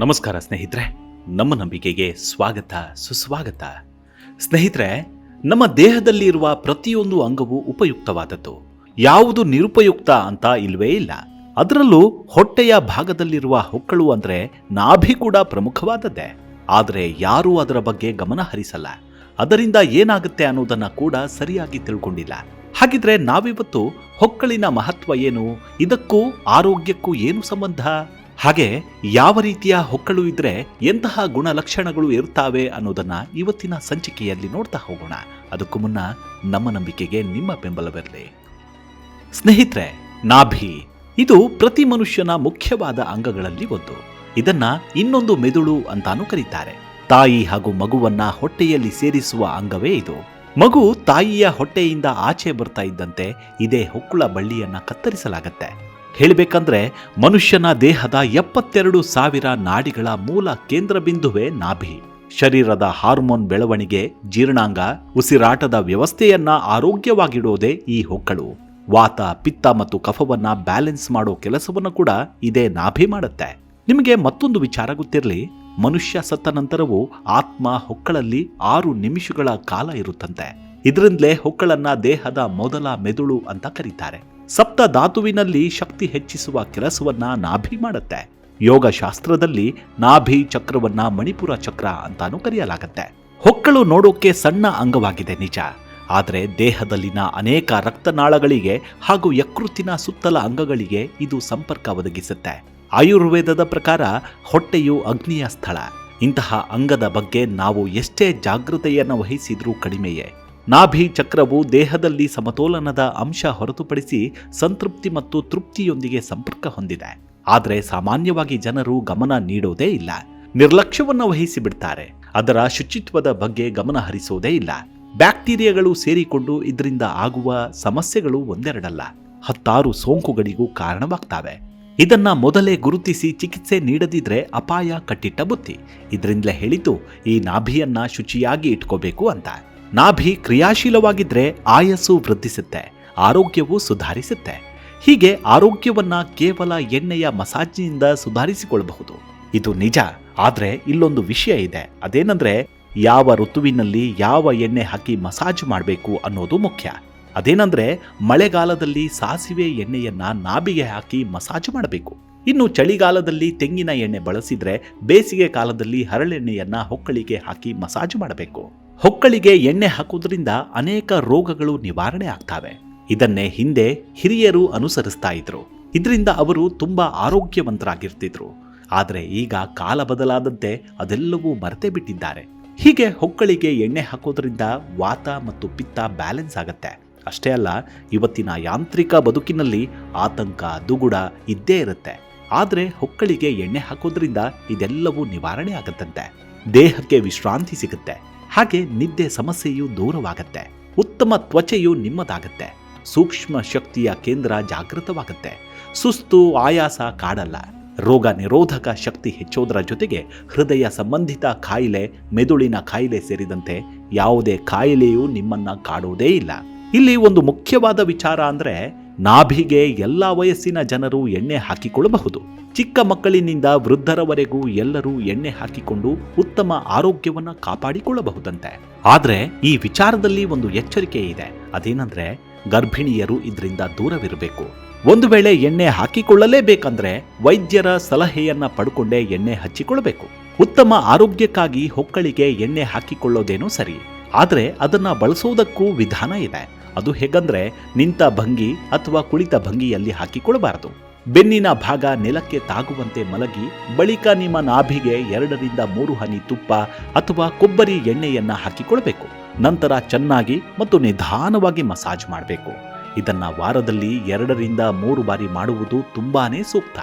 ನಮಸ್ಕಾರ ಸ್ನೇಹಿತರೆ, ನಮ್ಮ ನಂಬಿಕೆಗೆ ಸ್ವಾಗತ, ಸುಸ್ವಾಗತ. ಸ್ನೇಹಿತರೆ, ನಮ್ಮ ದೇಹದಲ್ಲಿರುವ ಪ್ರತಿಯೊಂದು ಅಂಗವು ಉಪಯುಕ್ತವಾದದ್ದು. ಯಾವುದು ನಿರುಪಯುಕ್ತ ಅಂತ ಇಲ್ವೇ ಇಲ್ಲ. ಅದರಲ್ಲೂ ಹೊಟ್ಟೆಯ ಭಾಗದಲ್ಲಿರುವ ಹೊಕ್ಕಳು ಅಂದ್ರೆ ನಾಭಿ ಕೂಡ ಪ್ರಮುಖವಾದದ್ದೇ. ಆದರೆ ಯಾರೂ ಅದರ ಬಗ್ಗೆ ಗಮನ ಹರಿಸಲ್ಲ. ಅದರಿಂದ ಏನಾಗುತ್ತೆ ಅನ್ನೋದನ್ನ ಕೂಡ ಸರಿಯಾಗಿ ತಿಳ್ಕೊಂಡಿಲ್ಲ. ಹಾಗಿದ್ರೆ ನಾವಿವತ್ತು ಹೊಕ್ಕಳಿನ ಮಹತ್ವ ಏನು? ಇದಕ್ಕೂ ಆರೋಗ್ಯಕ್ಕೂ ಏನು ಸಂಬಂಧ? ಹಾಗೆ ಯಾವ ರೀತಿಯ ಹೊಕ್ಕಳು ಇದ್ರೆ ಎಂತಹ ಗುಣಲಕ್ಷಣಗಳು ಇರ್ತಾವೆ ಅನ್ನೋದನ್ನ ಇವತ್ತಿನ ಸಂಚಿಕೆಯಲ್ಲಿ ನೋಡ್ತಾ ಹೋಗೋಣ. ಅದಕ್ಕೂ ಮುನ್ನ ನಮ್ಮ ನಂಬಿಕೆಗೆ ನಿಮ್ಮ ಬೆಂಬಲವಿರಲಿ. ಸ್ನೇಹಿತರೆ, ನಾಭಿ. ಇದು ಪ್ರತಿ ಮನುಷ್ಯನ ಮುಖ್ಯವಾದ ಅಂಗಗಳಲ್ಲಿ ಒಂದು. ಇದನ್ನ ಇನ್ನೊಂದು ಮೆದುಳು ಅಂತಾನೂ ಕರೀತಾರೆ. ತಾಯಿ ಹಾಗೂ ಮಗುವನ್ನ ಹೊಟ್ಟೆಯಲ್ಲಿ ಸೇರಿಸುವ ಅಂಗವೇ ಇದು. ಮಗು ತಾಯಿಯ ಹೊಟ್ಟೆಯಿಂದ ಆಚೆ ಬರ್ತಾ ಇದ್ದಂತೆ ಇದೇ ಹೊಕ್ಕುಳ ಬಳ್ಳಿಯನ್ನ ಕತ್ತರಿಸಲಾಗತ್ತೆ. ಹೇಳಬೇಕಂದ್ರೆ ಮನುಷ್ಯನ ದೇಹದ ಎಪ್ಪತ್ತೆರಡು ಸಾವಿರ ನಾಡಿಗಳ ಮೂಲ ಕೇಂದ್ರ ಬಿಂದುವೆ ನಾಭಿ. ಶರೀರದ ಹಾರ್ಮೋನ್ ಬೆಳವಣಿಗೆ, ಜೀರ್ಣಾಂಗ, ಉಸಿರಾಟದ ವ್ಯವಸ್ಥೆಯನ್ನ ಆರೋಗ್ಯವಾಗಿಡೋದೇ ಈ ಹೊಕ್ಕಳು. ವಾತ, ಪಿತ್ತ ಮತ್ತು ಕಫವನ್ನ ಬ್ಯಾಲೆನ್ಸ್ ಮಾಡೋ ಕೆಲಸವನ್ನು ಕೂಡ ಇದೇ ನಾಭಿ ಮಾಡುತ್ತೆ. ನಿಮಗೆ ಮತ್ತೊಂದು ವಿಚಾರ ಗೊತ್ತಿರಲಿ? ಮನುಷ್ಯ ಸತ್ತ ನಂತರವೂ ಆತ್ಮ ಹೊಕ್ಕಳಲ್ಲಿ ಆರು ನಿಮಿಷಗಳ ಕಾಲ ಇರುತ್ತಂತೆ. ಇದರಿಂದಲೇ ಹೊಕ್ಕಳನ್ನ ದೇಹದ ಮೊದಲ ಮೆದುಳು ಅಂತ ಕರೀತಾರೆ. ಸಪ್ತ ಧಾತುವಿನಲ್ಲಿ ಶಕ್ತಿ ಹೆಚ್ಚಿಸುವ ಕೆಲಸವನ್ನ ನಾಭಿ ಮಾಡುತ್ತೆ. ಯೋಗ ಶಾಸ್ತ್ರದಲ್ಲಿ ನಾಭಿ ಚಕ್ರವನ್ನ ಮಣಿಪುರ ಚಕ್ರ ಅಂತಾನೂ ಕರೆಯಲಾಗುತ್ತೆ. ಹೊಕ್ಕಳು ನೋಡೋಕೆ ಸಣ್ಣ ಅಂಗವಾಗಿದೆ ನಿಜ. ಆದರೆ ದೇಹದಲ್ಲಿನ ಅನೇಕ ರಕ್ತನಾಳಗಳಿಗೆ ಹಾಗೂ ಯಕೃತ್ತಿನ ಸುತ್ತಲ ಅಂಗಗಳಿಗೆ ಇದು ಸಂಪರ್ಕ ಒದಗಿಸುತ್ತೆ. ಆಯುರ್ವೇದದ ಪ್ರಕಾರ ಹೊಟ್ಟೆಯು ಅಗ್ನಿಯ ಸ್ಥಳ. ಇಂತಹ ಅಂಗದ ಬಗ್ಗೆ ನಾವು ಎಷ್ಟೇ ಜಾಗೃತೆಯನ್ನು ವಹಿಸಿದ್ರೂ ಕಡಿಮೆಯೇ. ನಾಭಿ ಚಕ್ರವು ದೇಹದಲ್ಲಿ ಸಮತೋಲನದ ಅಂಶ ಹೊರತುಪಡಿಸಿ ಸಂತೃಪ್ತಿ ಮತ್ತು ತೃಪ್ತಿಯೊಂದಿಗೆ ಸಂಪರ್ಕ ಹೊಂದಿದೆ. ಆದರೆ ಸಾಮಾನ್ಯವಾಗಿ ಜನರು ಗಮನ ನೀಡೋದೇ ಇಲ್ಲ. ನಿರ್ಲಕ್ಷ್ಯವನ್ನು ವಹಿಸಿಬಿಡ್ತಾರೆ. ಅದರ ಶುಚಿತ್ವದ ಬಗ್ಗೆ ಗಮನ ಹರಿಸೋದೇ ಇಲ್ಲ. ಬ್ಯಾಕ್ಟೀರಿಯಾಗಳು ಸೇರಿಕೊಂಡು ಇದರಿಂದ ಆಗುವ ಸಮಸ್ಯೆಗಳು ಒಂದೆರಡಲ್ಲ. ಹತ್ತಾರು ಸೋಂಕುಗಳಿಗೂ ಕಾರಣವಾಗ್ತವೆ. ಇದನ್ನ ಮೊದಲೇ ಗುರುತಿಸಿ ಚಿಕಿತ್ಸೆ ನೀಡದಿದ್ರೆ ಅಪಾಯ, ಕಟ್ಟಿಟ್ಟ ಬುತ್ತಿ ಇದರಿಂದಲೇ ಹೇಳಿತು, ಈ ನಾಭಿಯನ್ನ ಶುಚಿಯಾಗಿ ಇಟ್ಕೋಬೇಕು ಅಂತ. ನಾಭಿ ಕ್ರಿಯಾಶೀಲವಾಗಿದ್ರೆ ಆಯಸ್ಸು ವೃದ್ಧಿಸುತ್ತೆ, ಆರೋಗ್ಯವು ಸುಧಾರಿಸುತ್ತೆ. ಹೀಗೆ ಆರೋಗ್ಯವನ್ನ ಕೇವಲ ಎಣ್ಣೆಯ ಮಸಾಜಿನಿಂದ ಸುಧಾರಿಸಿಕೊಳ್ಳಬಹುದು ಇದು ನಿಜ, ಆದ್ರೆ ಇಲ್ಲೊಂದು ವಿಷಯ ಇದೆ. ಅದೇನಂದ್ರೆ, ಯಾವ ಋತುವಿನಲ್ಲಿ ಯಾವ ಎಣ್ಣೆ ಹಾಕಿ ಮಸಾಜ್ ಮಾಡಬೇಕು ಅನ್ನೋದು ಮುಖ್ಯ. ಅದೇನಂದ್ರೆ ಮಳೆಗಾಲದಲ್ಲಿ ಸಾಸಿವೆ ಎಣ್ಣೆಯನ್ನ ನಾಭಿಗೆ ಹಾಕಿ ಮಸಾಜ್ ಮಾಡಬೇಕು. ಇನ್ನು ಚಳಿಗಾಲದಲ್ಲಿ ತೆಂಗಿನ ಎಣ್ಣೆ ಬಳಸಿದ್ರೆ ಬೇಸಿಗೆ ಕಾಲದಲ್ಲಿ ಹರಳೆಣ್ಣೆಯನ್ನ ಹೊಕ್ಕಳಿಗೆ ಹಾಕಿ ಮಸಾಜ್ ಮಾಡಬೇಕು. ಹೊಕ್ಕಳಿಗೆ ಎಣ್ಣೆ ಹಾಕುವುದರಿಂದ ಅನೇಕ ರೋಗಗಳು ನಿವಾರಣೆ ಆಗ್ತವೆ. ಇದನ್ನೇ ಹಿಂದೆ ಹಿರಿಯರು ಅನುಸರಿಸ್ತಾ ಇದ್ರು. ಇದರಿಂದ ಅವರು ತುಂಬಾ ಆರೋಗ್ಯವಂತರಾಗಿರ್ತಿದ್ರು. ಆದರೆ ಈಗ ಕಾಲ ಬದಲಾದಂತೆ ಅದೆಲ್ಲವೂ ಮರೆತೇ ಬಿಟ್ಟಿದ್ದಾರೆ. ಹೀಗೆ ಹೊಕ್ಕಳಿಗೆ ಎಣ್ಣೆ ಹಾಕೋದ್ರಿಂದ ವಾತ ಮತ್ತು ಪಿತ್ತ ಬ್ಯಾಲೆನ್ಸ್ ಆಗತ್ತೆ. ಅಷ್ಟೇ ಅಲ್ಲ, ಇವತ್ತಿನ ಯಾಂತ್ರಿಕ ಬದುಕಿನಲ್ಲಿ ಆತಂಕ, ದುಗುಡ ಇದ್ದೇ ಇರುತ್ತೆ. ಆದರೆ ಹೊಕ್ಕಳಿಗೆ ಎಣ್ಣೆ ಹಾಕೋದ್ರಿಂದ ಇದೆಲ್ಲವೂ ನಿವಾರಣೆ ಆಗತ್ತಂತೆ. ದೇಹಕ್ಕೆ ವಿಶ್ರಾಂತಿ ಸಿಗುತ್ತೆ. ಹಾಗೆ ನಿದ್ದೆ ಸಮಸ್ಯೆಯು ದೂರವಾಗತ್ತೆ. ಉತ್ತಮ ತ್ವಚೆಯು ನಿಮ್ಮದಾಗತ್ತೆ. ಸೂಕ್ಷ್ಮ ಶಕ್ತಿಯ ಕೇಂದ್ರ ಜಾಗೃತವಾಗುತ್ತೆ. ಸುಸ್ತು ಆಯಾಸ ಕಾಡಲ್ಲ. ರೋಗ ನಿರೋಧಕ ಶಕ್ತಿ ಹೆಚ್ಚೋದರ ಜೊತೆಗೆ ಹೃದಯ ಸಂಬಂಧಿತ ಕಾಯಿಲೆ, ಮೆದುಳಿನ ಕಾಯಿಲೆ ಸೇರಿದಂತೆ ಯಾವುದೇ ಕಾಯಿಲೆಯೂ ನಿಮ್ಮನ್ನ ಕಾಡುವುದೇ ಇಲ್ಲ. ಇಲ್ಲಿ ಒಂದು ಮುಖ್ಯವಾದ ವಿಚಾರ ಅಂದ್ರೆ ನಾಭಿಗೆ ಎಲ್ಲ ವಯಸ್ಸಿನ ಜನರು ಎಣ್ಣೆ ಹಾಕಿಕೊಳ್ಳಬಹುದು. ಚಿಕ್ಕ ಮಕ್ಕಳಿನಿಂದ ವೃದ್ಧರವರೆಗೂ ಎಲ್ಲರೂ ಎಣ್ಣೆ ಹಾಕಿಕೊಂಡು ಉತ್ತಮ ಆರೋಗ್ಯವನ್ನ ಕಾಪಾಡಿಕೊಳ್ಳಬಹುದಂತೆ. ಆದ್ರೆ ಈ ವಿಚಾರದಲ್ಲಿ ಒಂದು ಎಚ್ಚರಿಕೆ ಇದೆ. ಅದೇನಂದ್ರೆ ಗರ್ಭಿಣಿಯರು ಇದರಿಂದ ದೂರವಿರಬೇಕು. ಒಂದು ವೇಳೆ ಎಣ್ಣೆ ಹಾಕಿಕೊಳ್ಳಲೇಬೇಕಂದ್ರೆ ವೈದ್ಯರ ಸಲಹೆಯನ್ನ ಪಡ್ಕೊಂಡೇ ಎಣ್ಣೆ ಹಚ್ಚಿಕೊಳ್ಳಬೇಕು. ಉತ್ತಮ ಆರೋಗ್ಯಕ್ಕಾಗಿ ಹೊಕ್ಕಳಿಗೆ ಎಣ್ಣೆ ಹಾಕಿಕೊಳ್ಳೋದೇನೂ ಸರಿ. ಆದರೆ ಅದನ್ನ ಬಳಸೋದಕ್ಕೂ ವಿಧಾನ ಇದೆ. ಅದು ಹೇಗಂದ್ರೆ ನಿಂತ ಭಂಗಿ ಅಥವಾ ಕುಳಿತ ಭಂಗಿಯಲ್ಲಿ ಹಾಕಿಕೊಳ್ಳಬಾರದು. ಬೆನ್ನಿನ ಭಾಗ ನೆಲಕ್ಕೆ ತಾಗುವಂತೆ ಮಲಗಿ ಬಳಿಕ ನಿಮ್ಮ ನಾಭಿಗೆ ಎರಡರಿಂದ ಮೂರು ಹನಿ ತುಪ್ಪ ಅಥವಾ ಕೊಬ್ಬರಿ ಎಣ್ಣೆಯನ್ನ ಹಾಕಿಕೊಳ್ಬೇಕು. ನಂತರ ಚೆನ್ನಾಗಿ ಮತ್ತು ನಿಧಾನವಾಗಿ ಮಸಾಜ್ ಮಾಡಬೇಕು. ಇದನ್ನ ವಾರದಲ್ಲಿ ಎರಡರಿಂದ ಮೂರು ಬಾರಿ ಮಾಡುವುದು ತುಂಬಾನೇ ಸೂಕ್ತ.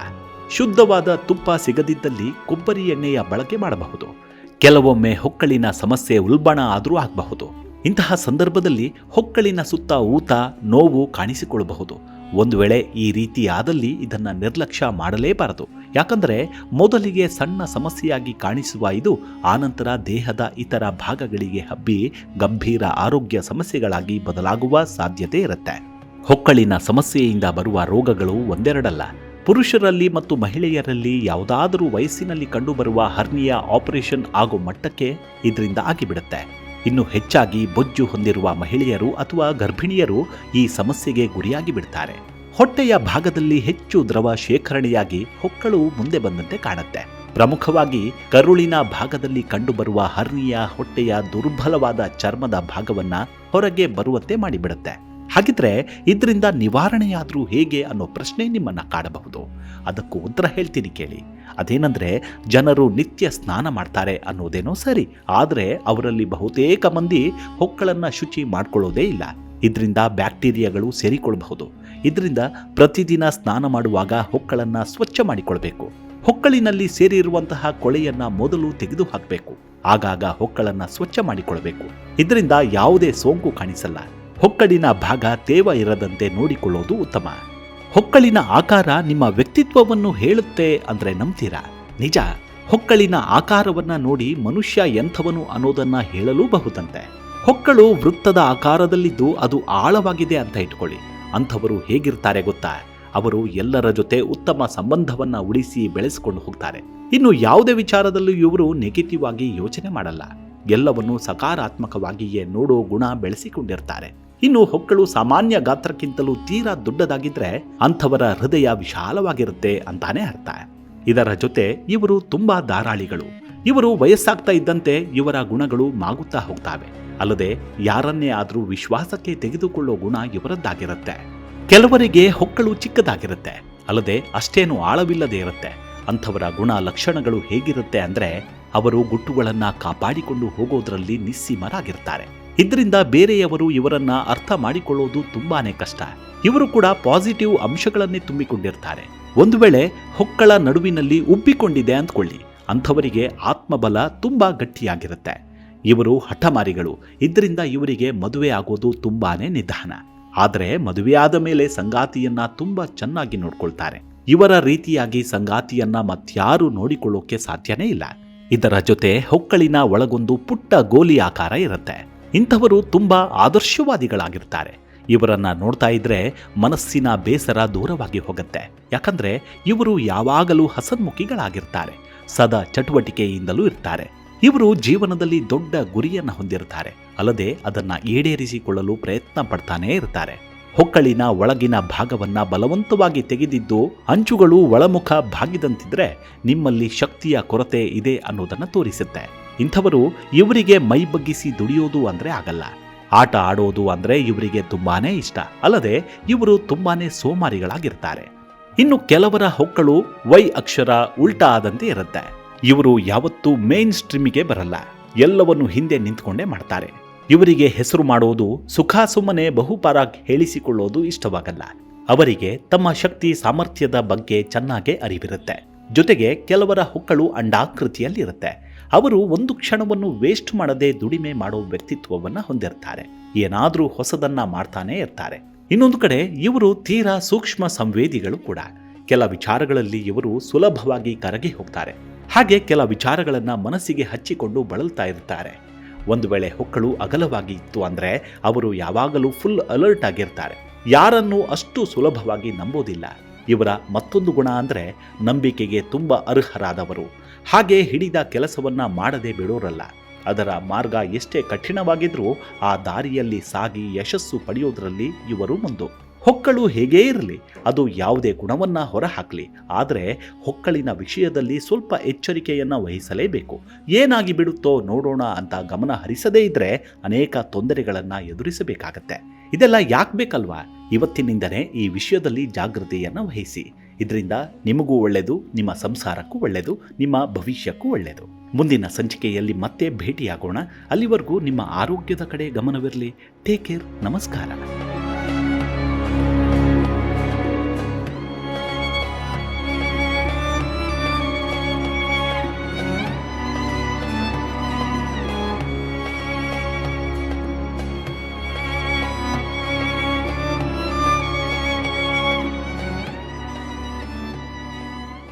ಶುದ್ಧವಾದ ತುಪ್ಪ ಸಿಗದಿದ್ದಲ್ಲಿ ಕೊಬ್ಬರಿ ಎಣ್ಣೆಯ ಬಳಕೆ ಮಾಡಬಹುದು. ಕೆಲವೊಮ್ಮೆ ಹೊಕ್ಕಳಿನ ಸಮಸ್ಯೆ ಉಲ್ಬಣ ಆದರೂ ಆಗಬಹುದು. ಇಂತಹ ಸಂದರ್ಭದಲ್ಲಿ ಹೊಕ್ಕಳಿನ ಸುತ್ತ ಊತ, ನೋವು ಕಾಣಿಸಿಕೊಳ್ಳಬಹುದು. ಒಂದು ವೇಳೆ ಈ ರೀತಿಯಾದಲ್ಲಿ ಇದನ್ನು ನಿರ್ಲಕ್ಷ್ಯ ಮಾಡಲೇಬಾರದು. ಯಾಕಂದರೆ ಮೊದಲಿಗೆ ಸಣ್ಣ ಸಮಸ್ಯೆಯಾಗಿ ಕಾಣಿಸುವ ಇದು ಆನಂತರ ದೇಹದ ಇತರ ಭಾಗಗಳಿಗೆ ಹಬ್ಬಿ ಗಂಭೀರ ಆರೋಗ್ಯ ಸಮಸ್ಯೆಗಳಾಗಿ ಬದಲಾಗುವ ಸಾಧ್ಯತೆ ಇರುತ್ತೆ. ಹೊಕ್ಕಳಿನ ಸಮಸ್ಯೆಯಿಂದ ಬರುವ ರೋಗಗಳು ಒಂದೆರಡಲ್ಲ. ಪುರುಷರಲ್ಲಿ ಮತ್ತು ಮಹಿಳೆಯರಲ್ಲಿ ಯಾವುದಾದರೂ ವಯಸ್ಸಿನಲ್ಲಿ ಕಂಡುಬರುವ ಹರ್ನಿಯ ಆಪರೇಷನ್ ಆಗೋ ಮಟ್ಟಕ್ಕೆ ಇದರಿಂದ ಆಗಿಬಿಡುತ್ತೆ. ಇನ್ನು ಹೆಚ್ಚಾಗಿ ಬೊಜ್ಜು ಹೊಂದಿರುವ ಮಹಿಳೆಯರು ಅಥವಾ ಗರ್ಭಿಣಿಯರು ಈ ಸಮಸ್ಯೆಗೆ ಗುರಿಯಾಗಿ ಬಿಡ್ತಾರೆ. ಹೊಟ್ಟೆಯ ಭಾಗದಲ್ಲಿ ಹೆಚ್ಚು ದ್ರವ ಶೇಖರಣೆಯಾಗಿ ಹೊಕ್ಕಳು ಮುಂದೆ ಬಂದಂತೆ ಕಾಣುತ್ತೆ. ಪ್ರಮುಖವಾಗಿ ಕರುಳಿನ ಭಾಗದಲ್ಲಿ ಕಂಡುಬರುವ ಹರ್ನಿಯ ಹೊಟ್ಟೆಯ ದುರ್ಬಲವಾದ ಚರ್ಮದ ಭಾಗವನ್ನ ಹೊರಗೆ ಬರುವಂತೆ ಮಾಡಿಬಿಡುತ್ತೆ. ಹಾಗಿದ್ರೆ ಇದರಿಂದ ನಿವಾರಣೆಯಾದರೂ ಹೇಗೆ ಅನ್ನೋ ಪ್ರಶ್ನೆ ನಿಮ್ಮನ್ನ ಕಾಡಬಹುದು. ಅದಕ್ಕೂ ಉತ್ತರ ಹೇಳ್ತೀನಿ ಕೇಳಿ. ಅದೇನಂದ್ರೆ ಜನರು ನಿತ್ಯ ಸ್ನಾನ ಮಾಡ್ತಾರೆ ಅನ್ನೋದೇನೋ ಸರಿ, ಆದರೆ ಅವರಲ್ಲಿ ಬಹುತೇಕ ಮಂದಿ ಹೊಕ್ಕಳನ್ನ ಶುಚಿ ಮಾಡ್ಕೊಳ್ಳೋದೇ ಇಲ್ಲ. ಇದರಿಂದ ಬ್ಯಾಕ್ಟೀರಿಯಾಗಳು ಸೇರಿಕೊಳ್ಳಬಹುದು ಇದರಿಂದ ಪ್ರತಿದಿನ ಸ್ನಾನ ಮಾಡುವಾಗ ಹೊಕ್ಕಳನ್ನ ಸ್ವಚ್ಛ ಮಾಡಿಕೊಳ್ಬೇಕು. ಹೊಕ್ಕಳಿನಲ್ಲಿ ಸೇರಿರುವಂತಹ ಕೊಳೆಯನ್ನ ಮೊದಲು ತೆಗೆದು ಹಾಕಬೇಕು ಆಗಾಗ ಹೊಕ್ಕಳನ್ನ ಸ್ವಚ್ಛ ಮಾಡಿಕೊಳ್ಬೇಕು. ಇದರಿಂದ ಯಾವುದೇ ಸೋಂಕು ಕಾಣಿಸಲ್ಲ. ಹೊಕ್ಕಳಿನ ಭಾಗ ತೇವ ಇರದಂತೆ ನೋಡಿಕೊಳ್ಳೋದು ಉತ್ತಮ. ಹೊಕ್ಕಳಿನ ಆಕಾರ ನಿಮ್ಮ ವ್ಯಕ್ತಿತ್ವವನ್ನು ಹೇಳುತ್ತೆ ಅಂದ್ರೆ ನಂಬ್ತೀರಾ? ನಿಜ, ಹೊಕ್ಕಳಿನ ಆಕಾರವನ್ನ ನೋಡಿ ಮನುಷ್ಯ ಎಂಥವನು ಅನ್ನೋದನ್ನ ಹೇಳಲೂ ಬಹುದಂತೆ ಹೊಕ್ಕಳು ವೃತ್ತದ ಆಕಾರದಲ್ಲಿದ್ದು ಅದು ಆಳವಾಗಿದೆ ಅಂತ ಇಟ್ಕೊಳ್ಳಿ. ಅಂಥವರು ಹೇಗಿರ್ತಾರೆ ಗೊತ್ತಾ? ಅವರು ಎಲ್ಲರ ಜೊತೆ ಉತ್ತಮ ಸಂಬಂಧವನ್ನ ಉಳಿಸಿ ಬೆಳೆಸಿಕೊಂಡು ಹೋಗ್ತಾರೆ. ಇನ್ನು ಯಾವುದೇ ವಿಚಾರದಲ್ಲೂ ಇವರು ನೆಗೆಟಿವ್ ಆಗಿ ಯೋಚನೆ ಮಾಡಲ್ಲ. ಎಲ್ಲವನ್ನು ಸಕಾರಾತ್ಮಕವಾಗಿಯೇ ನೋಡೋ ಗುಣ ಬೆಳೆಸಿಕೊಂಡಿರ್ತಾರೆ. ಇನ್ನು ಹೊಕ್ಕಳು ಸಾಮಾನ್ಯ ಗಾತ್ರಕ್ಕಿಂತಲೂ ತೀರಾ ದೊಡ್ಡದಾಗಿದ್ರೆ ಅಂಥವರ ಹೃದಯ ವಿಶಾಲವಾಗಿರುತ್ತೆ ಅಂತಾನೆ ಅರ್ಥ. ಇದರ ಜೊತೆ ಇವರು ತುಂಬಾ ಧಾರಾಳಿಗಳು ಇವರು ವಯಸ್ಸಾಗ್ತಾ ಇದ್ದಂತೆ ಇವರ ಗುಣಗಳು ಮಾಗುತ್ತಾ ಹೋಗ್ತಾವೆ. ಅಲ್ಲದೆ ಯಾರನ್ನೇ ಆದರೂ ವಿಶ್ವಾಸಕ್ಕೆ ತೆಗೆದುಕೊಳ್ಳೋ ಗುಣ ಇವರದ್ದಾಗಿರುತ್ತೆ. ಕೆಲವರಿಗೆ ಹೊಕ್ಕಳು ಚಿಕ್ಕದಾಗಿರುತ್ತೆ. ಅಲ್ಲದೆ ಅಷ್ಟೇನು ಆಳವಿಲ್ಲದೆ ಇರುತ್ತೆ. ಅಂಥವರ ಗುಣ ಲಕ್ಷಣಗಳು ಹೇಗಿರುತ್ತೆ ಅಂದ್ರೆ ಅವರು ಗುಟ್ಟುಗಳನ್ನ ಕಾಪಾಡಿಕೊಂಡು ಹೋಗೋದ್ರಲ್ಲಿ ನಿಸ್ಸೀಮರಾಗಿರ್ತಾರೆ. ಇದರಿಂದ ಬೇರೆಯವರು ಇವರನ್ನ ಅರ್ಥ ಮಾಡಿಕೊಳ್ಳೋದು ತುಂಬಾನೇ ಕಷ್ಟ. ಇವರು ಕೂಡ ಪಾಸಿಟಿವ್ ಅಂಶಗಳನ್ನೇ ತುಂಬಿಕೊಂಡಿರ್ತಾರೆ. ಒಂದು ವೇಳೆ ಹೊಕ್ಕಳ ನಡುವಿನಲ್ಲಿ ಉಬ್ಬಿಕೊಂಡಿದೆ ಅಂದ್ಕೊಳ್ಳಿ. ಅಂಥವರಿಗೆ ಆತ್ಮಬಲ ತುಂಬಾ ಗಟ್ಟಿಯಾಗಿರುತ್ತೆ. ಇವರು ಹಠಮಾರಿಗಳು. ಇದರಿಂದ ಇವರಿಗೆ ಮದುವೆ ಆಗೋದು ತುಂಬಾನೇ ನಿಧಾನ. ಆದರೆ ಮದುವೆಯಾದ ಮೇಲೆ ಸಂಗಾತಿಯನ್ನ ತುಂಬಾ ಚೆನ್ನಾಗಿ ನೋಡ್ಕೊಳ್ತಾರೆ. ಇವರ ರೀತಿಯಾಗಿ ಸಂಗಾತಿಯನ್ನ ಮತ್ಯಾರು ನೋಡಿಕೊಳ್ಳೋಕೆ ಸಾಧ್ಯನೇ ಇಲ್ಲ. ಇದರ ಜೊತೆ ಹೊಕ್ಕಳಿನ ಒಳಗೊಂದು ಪುಟ್ಟ ಗೋಲಿ ಆಕಾರ ಇರುತ್ತೆ. ಇಂಥವರು ತುಂಬಾ ಆದರ್ಶವಾದಿಗಳಾಗಿರ್ತಾರೆ. ಇವರನ್ನ ನೋಡ್ತಾ ಇದ್ರೆ ಮನಸ್ಸಿನ ಬೇಸರ ದೂರವಾಗಿ ಹೋಗುತ್ತೆ. ಯಾಕಂದ್ರೆ ಇವರು ಯಾವಾಗಲೂ ಹಸನ್ಮುಖಿಗಳಾಗಿರ್ತಾರೆ. ಸದಾ ಚಟುವಟಿಕೆಯಿಂದಲೂ ಇರ್ತಾರೆ. ಇವರು ಜೀವನದಲ್ಲಿ ದೊಡ್ಡ ಗುರಿಯನ್ನ ಹೊಂದಿರ್ತಾರೆ. ಅಲ್ಲದೆ ಅದನ್ನ ಈಡೇರಿಸಿಕೊಳ್ಳಲು ಪ್ರಯತ್ನ ಪಡ್ತಾನೇ ಇರ್ತಾರೆ. ಹೊಕ್ಕಳಿನ ಒಳಗಿನ ಭಾಗವನ್ನ ಬಲವಂತವಾಗಿ ತೆಗೆದಿದ್ದು ಅಂಚುಗಳು ಒಳಮುಖ ಭಾಗಿದಂತಿದ್ರೆ ನಿಮ್ಮಲ್ಲಿ ಶಕ್ತಿಯ ಕೊರತೆ ಇದೆ ಅನ್ನೋದನ್ನು ತೋರಿಸುತ್ತೆ. ಇಂಥವರು ಇವರಿಗೆ ಮೈ ಬಗ್ಗಿಸಿ ದುಡಿಯೋದು ಅಂದ್ರೆ ಆಗಲ್ಲ. ಆಟ ಆಡೋದು ಅಂದ್ರೆ ಇವರಿಗೆ ತುಂಬಾನೇ ಇಷ್ಟ. ಅಲ್ಲದೆ ಇವರು ತುಂಬಾನೇ ಸೋಮಾರಿಗಳಾಗಿರ್ತಾರೆ. ಇನ್ನು ಕೆಲವರ ಹೊಕ್ಕಳು ವೈ ಅಕ್ಷರ ಉಲ್ಟಾ ಆದಂತೆ ಇರುತ್ತೆ. ಇವರು ಯಾವತ್ತೂ ಮೇನ್ ಸ್ಟ್ರೀಮಿಗೆ ಬರಲ್ಲ. ಎಲ್ಲವನ್ನು ಹಿಂದೆ ನಿಂತ್ಕೊಂಡೇ ಮಾಡ್ತಾರೆ. ಇವರಿಗೆ ಹೆಸರು ಮಾಡುವುದು ಸುಖ ಸುಮ್ಮನೆ ಬಹುಪಾರ ಹೇಳಿಸಿಕೊಳ್ಳೋದು ಇಷ್ಟವಾಗಲ್ಲ. ಅವರಿಗೆ ತಮ್ಮ ಶಕ್ತಿ ಸಾಮರ್ಥ್ಯದ ಬಗ್ಗೆ ಚೆನ್ನಾಗೆ ಅರಿವಿರುತ್ತೆ. ಜೊತೆಗೆ ಕೆಲವರ ಹೊಕ್ಕಳು ಅಂಡಾಕೃತಿಯಲ್ಲಿರುತ್ತೆ. ಅವರು ಒಂದು ಕ್ಷಣವನ್ನು ವೇಸ್ಟ್ ಮಾಡದೆ ದುಡಿಮೆ ಮಾಡೋ ವ್ಯಕ್ತಿತ್ವವನ್ನ ಹೊಂದಿರ್ತಾರೆ. ಏನಾದರೂ ಹೊಸದನ್ನ ಮಾಡ್ತಾನೆ ಇರ್ತಾರೆ. ಇನ್ನೊಂದು ಕಡೆ ಇವರು ತೀರಾ ಸೂಕ್ಷ್ಮ ಸಂವೇದಿಗಳು ಕೂಡ. ಕೆಲ ವಿಚಾರಗಳಲ್ಲಿ ಇವರು ಸುಲಭವಾಗಿ ಕರಗಿ ಹೋಗ್ತಾರೆ. ಹಾಗೆ ಕೆಲ ವಿಚಾರಗಳನ್ನ ಮನಸ್ಸಿಗೆ ಹಚ್ಚಿಕೊಂಡು ಬಳಲ್ತಾ ಇರ್ತಾರೆ. ಒಂದು ವೇಳೆ ಹೊಕ್ಕಳು ಅಗಲವಾಗಿ ಇತ್ತು ಅಂದ್ರೆ ಅವರು ಯಾವಾಗಲೂ ಫುಲ್ ಅಲರ್ಟ್ ಆಗಿರ್ತಾರೆ. ಯಾರನ್ನೂ ಅಷ್ಟು ಸುಲಭವಾಗಿ ನಂಬೋದಿಲ್ಲ. ಇವರ ಮತ್ತೊಂದು ಗುಣ ಅಂದ್ರೆ ನಂಬಿಕೆಗೆ ತುಂಬ ಅರ್ಹರಾದವರು. ಹಾಗೆ ಹಿಡಿದ ಕೆಲಸವನ್ನ ಮಾಡದೆ ಬಿಡೋರಲ್ಲ. ಅದರ ಮಾರ್ಗ ಎಷ್ಟೇ ಕಠಿಣವಾಗಿದ್ರೂ ಆ ದಾರಿಯಲ್ಲಿ ಸಾಗಿ ಯಶಸ್ಸು ಪಡೆಯೋದ್ರಲ್ಲಿ ಇವರು ಮುಂದು. ಹೊಕ್ಕಳು ಹೇಗೇ ಇರಲಿ, ಅದು ಯಾವುದೇ ಗುಣವನ್ನ ಹೊರಹಾಕಲಿ. ಆದರೆ ಹೊಕ್ಕಳಿನ ವಿಷಯದಲ್ಲಿ ಸ್ವಲ್ಪ ಎಚ್ಚರಿಕೆಯನ್ನು ವಹಿಸಲೇಬೇಕು. ಏನಾಗಿ ಬಿಡುತ್ತೋ ನೋಡೋಣ ಅಂತ ಗಮನ ಹರಿಸದೇ ಇದ್ದರೆ ಅನೇಕ ತೊಂದರೆಗಳನ್ನು ಎದುರಿಸಬೇಕಾಗತ್ತೆ. ಇದೆಲ್ಲ ಯಾಕೆ ಬೇಕಲ್ವಾ? ಇವತ್ತಿನಿಂದನೇ ಈ ವಿಷಯದಲ್ಲಿ ಜಾಗೃತಿಯನ್ನು ವಹಿಸಿ. ಇದರಿಂದ ನಿಮಗೂ ಒಳ್ಳೆಯದು ನಿಮ್ಮ ಸಂಸಾರಕ್ಕೂ ಒಳ್ಳೆಯದು ನಿಮ್ಮ ಭವಿಷ್ಯಕ್ಕೂ ಒಳ್ಳೆಯದು ಮುಂದಿನ ಸಂಚಿಕೆಯಲ್ಲಿ ಮತ್ತೆ ಭೇಟಿಯಾಗೋಣ. ಅಲ್ಲಿವರೆಗೂ ನಿಮ್ಮ ಆರೋಗ್ಯದ ಕಡೆ ಗಮನವಿರಲಿ. ಟೇಕ್ ಕೇರ್ ನಮಸ್ಕಾರ.